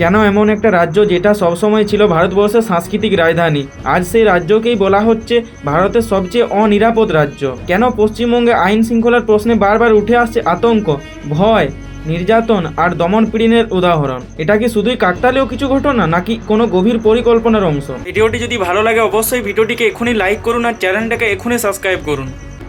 কেন এমন একটা রাজ্য যেটা সবসময় ছিল ভারতবর্ষের সাংস্কৃতিক রাজধানী? আজ সেই রাজ্যকেই বলা হচ্ছে ভারতের সবচেয়ে অনিরাপদ রাজ্য। কেন পশ্চিমবঙ্গে আইন শৃঙ্খলার প্রশ্নে বারবার উঠে আসছে আতঙ্ক, ভয়, নির্যাতন আর দমন পীড়নের উদাহরণ? এটা কি শুধুই কাকতালেও কিছু ঘটনা, নাকি কোনো গভীর পরিকল্পনার অংশ? ভিডিওটি যদি ভালো লাগে অবশ্যই ভিডিওটিকে এখনই লাইক করুন আর চ্যানেলটাকে এখনই সাবস্ক্রাইব করুন।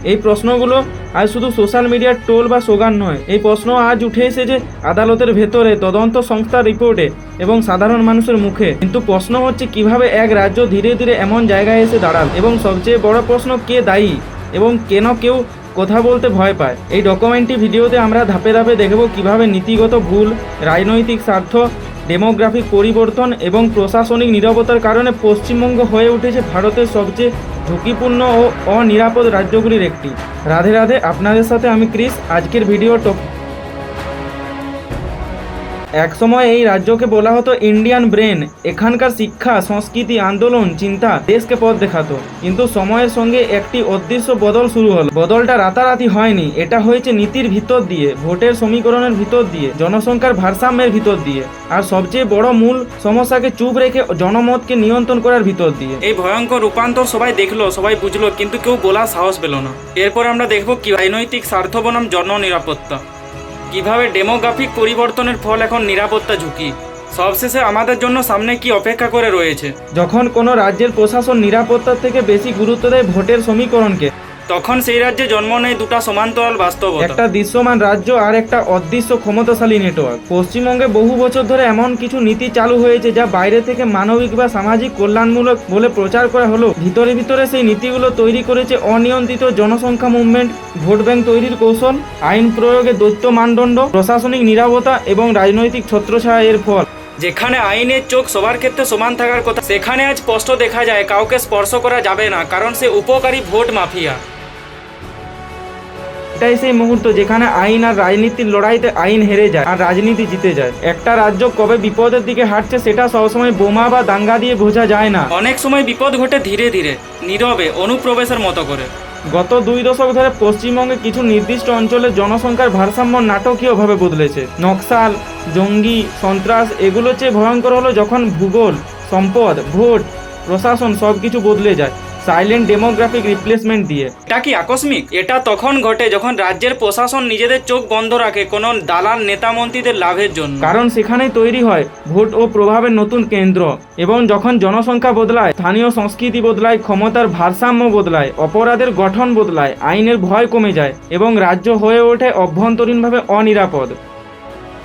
এই প্রশ্নগুলো আজ শুধু সোশ্যাল মিডিয়ার টোল বা সোগান নয়, এই প্রশ্ন আজ উঠে এসেছে আদালতের ভেতরে, তদন্ত সংস্থার রিপোর্টে এবং সাধারণ মানুষের মুখে। কিন্তু প্রশ্ন হচ্ছে কীভাবে এক রাজ্য ধীরে ধীরে এমন জায়গায় এসে দাঁড়াল এবং সবচেয়ে বড় প্রশ্ন কে দায়ী এবং কেন কেউ কথা বলতে ভয় পায়? এই ডকুমেন্টটি ভিডিওতে আমরা ধাপে ধাপে দেখব কীভাবে নীতিগত ভুল, রাজনৈতিক স্বার্থ ডেমোগ্রাফিক পরিবর্তন এবং প্রশাসনিক নিরাপত্তার কারণে পশ্চিমবঙ্গ হয়ে উঠেছে ভারতের সবচেয়ে ঝুঁকিপূর্ণ ও অনিরাপদ রাজ্যগুলির একটি। রাধে রাধে, আপনাদের সাথে আমি ক্রিস। আজকের ভিডিও টপ একসময় এই রাজ্যকে বলা হতো ইন্ডিয়ান ব্রেন এখানকার শিক্ষা, সংস্কৃতি, আন্দোলন, চিন্তা দেশকে পথ দেখাতো। কিন্তু সময়ের সঙ্গে একটি অদৃশ্য বদল শুরু হলো। বদলটা রাতারাতি হয়নি। এটা হয়েছে নীতির ভিতর দিয়ে, ভোটের সমীকরণের ভিতর দিয়ে, জনসংখ্যার ভারসাম্যের ভিতর দিয়ে। আর সবচেয়ে বড় মূল সমস্যাকে চুপ রেখে জনমতকে নিয়ন্ত্রণ করার ভিতর দিয়ে। এই ভয়ঙ্কর রূপান্তর সবাই দেখল, সবাই বুঝলো, কিন্তু কেউ বলার সাহস পেল না। এরপর আমরা দেখব কি রাজনৈতিক স্বার্থ বনাম জননিরাপত্তা। কীভাবে ডেমোগ্রাফিক পরিবর্তনের ফল এখন নিরাপত্তা ঝুঁকি? সবশেষে আমাদের জন্য সামনে কি অপেক্ষা করে রয়েছে? যখন কোনো রাজ্যের প্রশাসন নিরাপত্তার থেকে বেশি গুরুত্ব দেয় ভোটের সমীকরণকে তখন সেই রাজ্যে জন্ম নেয় দুটা সমান্তরাল বাস্তবতা। একটা দৃশ্যমান রাজ্য আর একটা অদৃশ্য ক্ষমতাশালী নেটওয়ার্ক। পশ্চিমবঙ্গে বহু বছর ধরে এমন কিছু নীতি চালু হয়েছে যা বাইরে থেকে মানবিক বা সামাজিক কল্যাণমূলক বলে প্রচার করা হলো। ভিতরে ভিতরে সেই নীতিগুলো তৈরি করেছে অনিয়ন্ত্রিত জনসংখ্যা মুভমেন্ট ভোট ব্যাংক তৈরির কৌশল আইন প্রয়োগে দৈত্য মানদণ্ড প্রশাসনিক নিরাপত্তা এবং রাজনৈতিক ছত্রছায়া এর ফল। যেখানে আইনের চোখ সবার ক্ষেত্রে সমান থাকার কথা সেখানে আজ স্পষ্ট দেখা যায় কাউকে স্পর্শ করা যাবে না কারণ সে উপকারী ভোট মাফিয়া। এটাই সেই মুহূর্ত যেখানে আইন আর রাজনীতির লড়াইতে আইন হেরে যায় আর রাজনীতি জিতে যায়। একটা রাজ্য কবে বিপদের দিকে হাঁটছে সেটা সবসময় বোমা বা দাঙ্গা দিয়ে বোঝা যায় না। অনেক সময় বিপদ ঘটে ধীরে ধীরে নীরবে অনুপ্রবেশের মতো করে। গত দুই দশক ধরে পশ্চিমবঙ্গে কিছু নির্দিষ্ট অঞ্চলে জনসংখ্যার ভারসাম্য নাটকীয়ভাবে বদলেছে। নকশাল জঙ্গি সন্ত্রাস এগুলো চেয়ে ভয়ঙ্কর হলো যখন ভূগোল সম্পদ ভোট প্রশাসন সব কিছু বদলে যায়। সাইলেন্ট ডেমোগ্রাফিক রিপ্লেসমেন্ট দিয়ে। এটা কি আকস্মিক? এটা তখন ঘটে যখন রাজ্যের প্রশাসন নিজেদের চোখ বন্ধ রাখে কোনো দালাল নেতা মন্ত্রীদের লাভের জন্য। কারণ সেখানেই তৈরি হয় ভোট ও প্রভাবের নতুন কেন্দ্র এবং যখন জনসংখ্যা বদলায় স্থানীয় সংস্কৃতি বদলায় ক্ষমতার ভারসাম্য বদলায় অপরাধের গঠন বদলায় আইনের ভয় কমে যায় এবং রাজ্য হয়ে ওঠে অভ্যন্তরীণভাবে অনিরাপদ।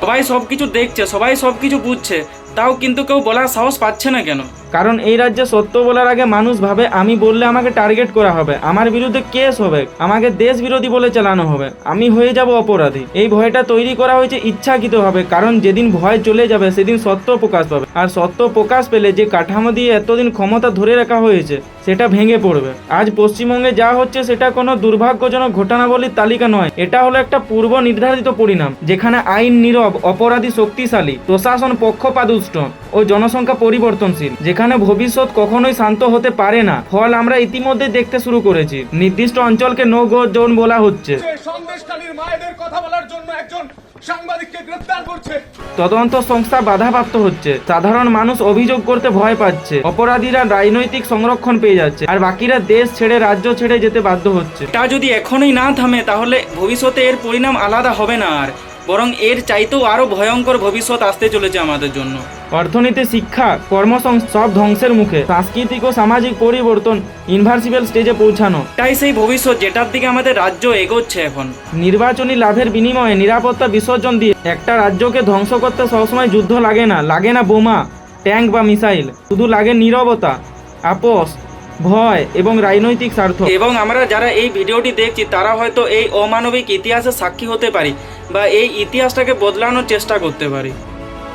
সবাই সবকিছু দেখছে সবাই সবকিছু বুঝছে। তাও কিন্তু কেউ বলার সাহস পাচ্ছে না কেন? কারণ এই রাজ্যে সত্য বলার আগে মানুষ ভাবে, আমি বললে আমাকে টার্গেট করা হবে। আমার বিরুদ্ধে কেস হবে। আমাকে দেশ বিরোধী বলে চালানো হবে। আমি হয়ে যাব অপরাধী। এই ভয়টা তৈরি করা হয়েছে ইচ্ছাকৃতভাবে, কারণ যেদিন ভয় চলে যাবে, সেদিন সত্য প্রকাশ পাবে। আর সত্য প্রকাশ পেলে যে কাঠামো দিয়ে এতদিন ক্ষমতা ধরে রাখা হয়েছে, সেটা ভেঙে পড়বে। আজ পশ্চিমবঙ্গে যা হচ্ছে, সেটা কোনো দুর্ভাগ্যজনক ঘটনাবলীর তালিকা নয়। এটা হলো একটা পূর্ব নির্ধারিত পরিণাম, যেখানে আইন নীরব, অপরাধী শক্তিশালী, প্রশাসন পক্ষপাদুষ্ট ও জনসংখ্যা পরিবর্তনশীল। যেখানে ভবিষ্যৎ কখনোই শান্ত হতে পারে না ফল আমরা ইতিমধ্যে দেখতে শুরু করেছি। নির্দিষ্ট অঞ্চলকে নো গো জোন বলা হচ্ছে। যে মায়েদের কথা বলার জন্য একজন সাংবাদিককে গ্রেফতার করছে। তদন্ত সংস্থা বাধাপ্রাপ্ত হচ্ছে। সাধারণ মানুষ অভিযোগ করতে ভয় পাচ্ছে। অপরাধীরা রাজনৈতিক সংরক্ষণ পেয়ে যাচ্ছে। আর বাকিরা দেশ ছেড়ে রাজ্য ছেড়ে যেতে বাধ্য হচ্ছে। তা যদি এখনই না থামে তাহলে ভবিষ্যতে এর পরিণাম আলাদা হবে না আর। বরং এর চাইতেও আরও ভয়ঙ্কর ভবিষ্যৎ আসতে চলেছে আমাদের জন্য। অর্থনীতি শিক্ষা কর্মসং সব ধ্বংসের মুখে। সাংস্কৃতিক ও সামাজিক পরিবর্তন ইনভার্সিবল স্টেজে পৌঁছানো। তাই সেই ভবিষ্যৎ যেটার দিকে আমাদের রাজ্য এগোচ্ছে এখন। নির্বাচনী লাভের বিনিময়ে নিরাপত্তা বিসর্জন দিয়ে একটা রাজ্যকে ধ্বংস করতে সবসময় যুদ্ধ লাগে না লাগে না বোমা ট্যাঙ্ক বা মিসাইল। শুধু লাগে নীরবতা আপোষ ভয় এবং রাজনৈতিক স্বার্থ। এবং আমরা যারা এই ভিডিওটি দেখছি তারা হয়তো এই অমানবিক ইতিহাসের সাক্ষী হতে পারি। বা এই ইতিহাসটাকে বদলানোর চেষ্টা করতে পারি।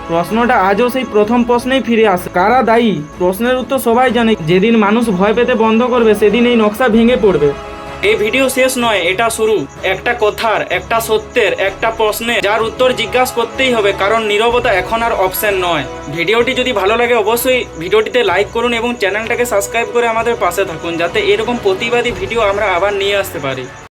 প্রশ্নটা আজও সেই প্রথম প্রশ্নেই ফিরে আসে। কারা দায়ী? প্রশ্নের উত্তর সবাই জানে। যেদিন মানুষ ভয় পেতে বন্ধ করবে, সেদিন এই নকশা ভেঙে পড়বে। এই ভিডিও শেষ নয়, এটা শুরু। একটা কথার, একটা সত্যের, একটা প্রশ্নে যার উত্তর জিজ্ঞাসা করতেই হবে, কারণ নীরবতা এখন আর অপশন নয়। ভিডিওটি যদি ভালো লাগে, অবশ্যই ভিডিওটিতে লাইক করুন এবং চ্যানেলটাকে সাবস্ক্রাইব করে আমাদের পাশে থাকুন, যাতে এরকম প্রতিবাদী ভিডিও আমরা আবার নিয়ে আসতে পারি।